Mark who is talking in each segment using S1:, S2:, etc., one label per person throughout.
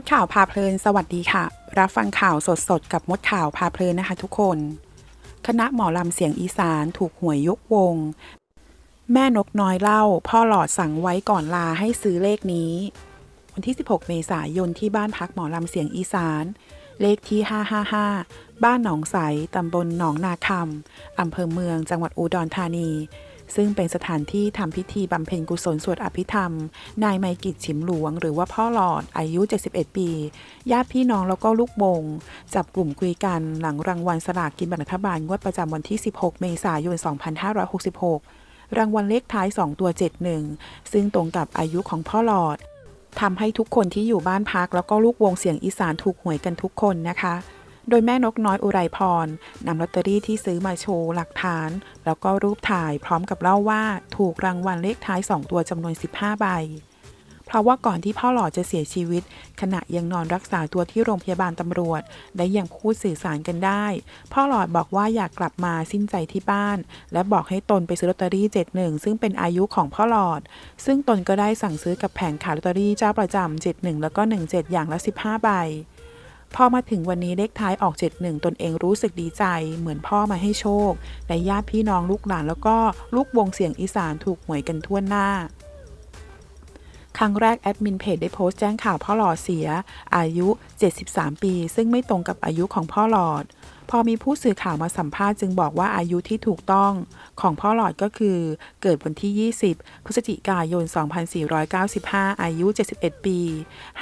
S1: ดข่าวพาเพลิน สวัสดีค่ะ รับฟังข่าวสดๆกับมดข่าวพาเพลินนะคะทุกคน คณะหมอลำเสียงอีสานถูกหวยยกวง แม่นกน้อยเล่า พ่อหลอดสั่งไว้ก่อนลาให้ซื้อเลขนี้ วันที่ 16 เมษายนที่บ้านพักหมอลำเสียงอีสาน เลขที่ 555 บ้านหนองใสตำบลหนองนาคำอำเภอเมืองจังหวัดอุดรธานี ซึ่งเป็นสถานที่ทำพิธีบำเพ็ญกุศลสวดอภิธรรม นายไมกิจฉิมหลวง หรือว่าพ่อหลอดอายุ 71 ปีญาติพี่น้องแล้วก็ลูกบง จับกลุ่มคุยกันหลังรางวัลสลากกินแบ่งรัฐบาลงวดประจำวันที่ 16 เมษายน 2566 รางวัลเลขท้าย 2 ตัว 71 ซึ่งตรงกับอายุของพ่อหลอดทำให้ทุกคนที่อยู่บ้านพักแล้วก็ลูกวงเสียงอีสานถูกหวยกันทุกคนนะคะ โดยแม่นกน้อยอุไรพรนำลอตเตอรี่ที่ซื้อมาโชว์หลักฐาน แล้วก็รูปถ่ายพร้อมกับเล่าว่าถูกรางวัลเลขท้าย 2 ตัวจำนวน 15 ใบ เพราะว่าก่อนที่พ่อหล่อจะเสียชีวิต ขณะยังนอนรักษาตัวที่โรงพยาบาลตำรวจ และยังพูดสื่อสารกันได้ พ่อหลอดบอกว่าอยากกลับมาสิ้นใจที่บ้าน และบอกให้ตนไปซื้อลอตเตอรี่71 ซึ่งเป็นอายุของพ่อหลอด ซึ่งตนก็ได้สั่งซื้อกับแผงขายลอตเตอรี่เจ้าประจำ71 แล้วก็ 17 อย่างละ 15 ใบ พอมาถึงวันนี้เลขท้ายออก 71 ตนเองรู้สึกดีใจ เหมือนพ่อมาให้โชค และญาติพี่น้องลูกหลานแล้วก็ลูกวงเสียงอีสานถูกหวยกันทั่วหน้า ครั้งแรกแอดมินเพจได้โพสต์แจ้งข่าวพ่อหลอดเสีย อายุ 73 ปี ซึ่งไม่ตรงกับอายุของพ่อหลอด พอมีผู้สื่อข่าวมาสัมภาษณ์จึงบอกว่าอายุที่ถูกต้องของพ่อหลอดก็คือ เกิดวันที่ 20 พฤศจิกายน 2495 อายุ 71 ปี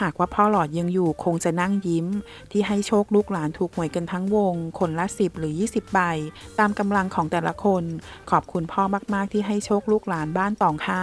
S1: หากว่าพ่อหลอดยังอยู่คงจะนั่งยิ้ม ที่ให้โชคลูกหลานถูกหวยกันทั้งวง คนละ 10 หรือ 20 ใบ ตามกำลังของแต่ละคน ขอบคุณพ่อมาก ๆ ที่ให้โชคลูกหลานบ้านตองห้า